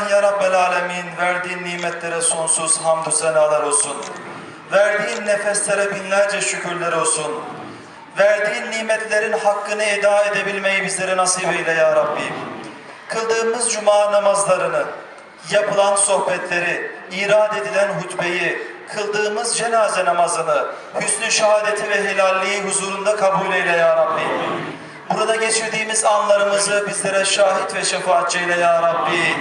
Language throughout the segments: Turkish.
İlahi ya Rabbel Alemin verdiğin nimetlere sonsuz hamdü senalar olsun. Verdiğin nefeslere binlerce şükürler olsun. Verdiğin nimetlerin hakkını eda edebilmeyi bizlere nasip eyle ya Rabbi. Kıldığımız cuma namazlarını, yapılan sohbetleri, irad edilen hutbeyi, kıldığımız cenaze namazını, hüsnü şehadeti ve helalliği huzurunda kabul eyle ya Rabbi. Burada geçirdiğimiz anlarımızı bizlere şahit ve şefaatçi eyle ya Rabbi.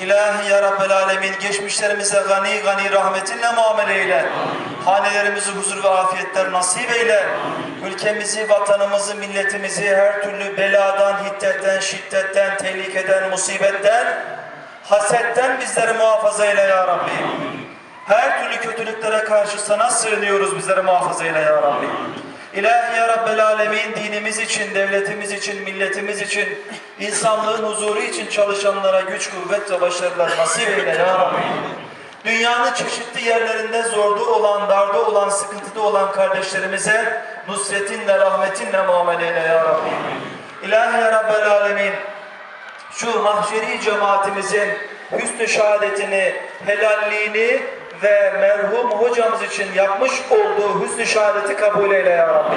İlahi ya Rabbel Alemin geçmişlerimize gani gani rahmetinle muamele eyle. Hanelerimizi huzur ve afiyetler nasip eyle. Ülkemizi, vatanımızı, milletimizi her türlü beladan, hiddetten, şiddetten, tehlikeden, musibetten, hasetten bizleri muhafaza eyle ya Rabbi. Her türlü kötülüklere karşı sana sığınıyoruz bizleri muhafaza eyle ya Rabbi. İlahi ya Rabbel Alemin dinimiz için, devletimiz için, milletimiz için, insanlığın huzuru için çalışanlara güç, kuvvet ve başarılar nasip eyle ya Rabbi. Dünyanın çeşitli yerlerinde zorda olan, darda olan, sıkıntıda olan kardeşlerimize nusretinle, rahmetinle muamele eyle ya Rabbi. İlahi ya Rabbel Alemin, şu mahşeri cemaatimizin hüsnü şehadetini, helalliğini ve merhum hocamız için yapmış olduğu hüsnü şehadeti kabul eyle ya Rabbi.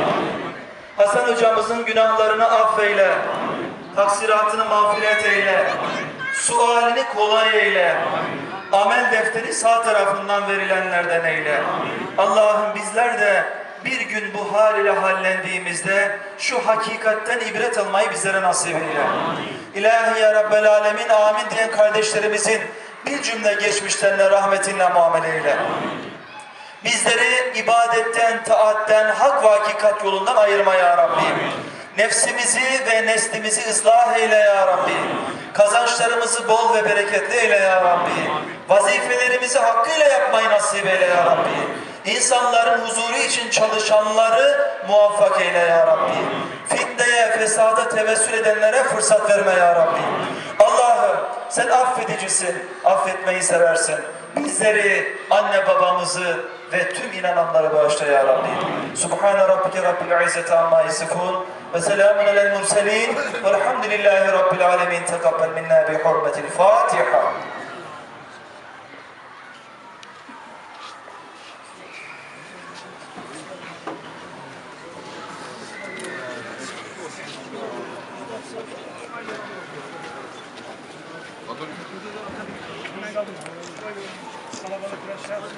Hasan hocamızın günahlarını affeyle, taksiratını mağfiret eyle, sualini kolay eyle, amel defteri sağ tarafından verilenlerden eyle. Allah'ım bizler de bir gün bu hal ile hallendiğimizde şu hakikatten ibret almayı bizlere nasip eyle. İlahi ya Rabbel Alemin amin diyen kardeşlerimizin bir cümle geçmişlerine rahmetinle muamele eyle. Bizleri ibadetten, taatten, hak ve hakikat yolundan ayırma ya Rabbi. Nefsimizi ve neslimizi ıslah eyle ya Rabbi. Kazançlarımızı bol ve bereketli eyle ya Rabbi. Vazifelerimizi hakkıyla yapmayı nasip eyle ya Rabbi. İnsanların huzuru için çalışanları muvaffak eyle ya Rabbi. Fitneye, fesada tevessül edenlere fırsat verme ya Rabbi. Sen affedicisin, affetmeyi seversin. Bizleri, anne babamızı ve tüm inananları bağışla ya Rabbi. Subhane rabbike rabbil izzeti amma yasifun ve selamun alel murselin velhamdülillahi rabbil alemin. Tekabbel minna bi hurmetil Fatiha. Kalabalık biraz şey yapsın.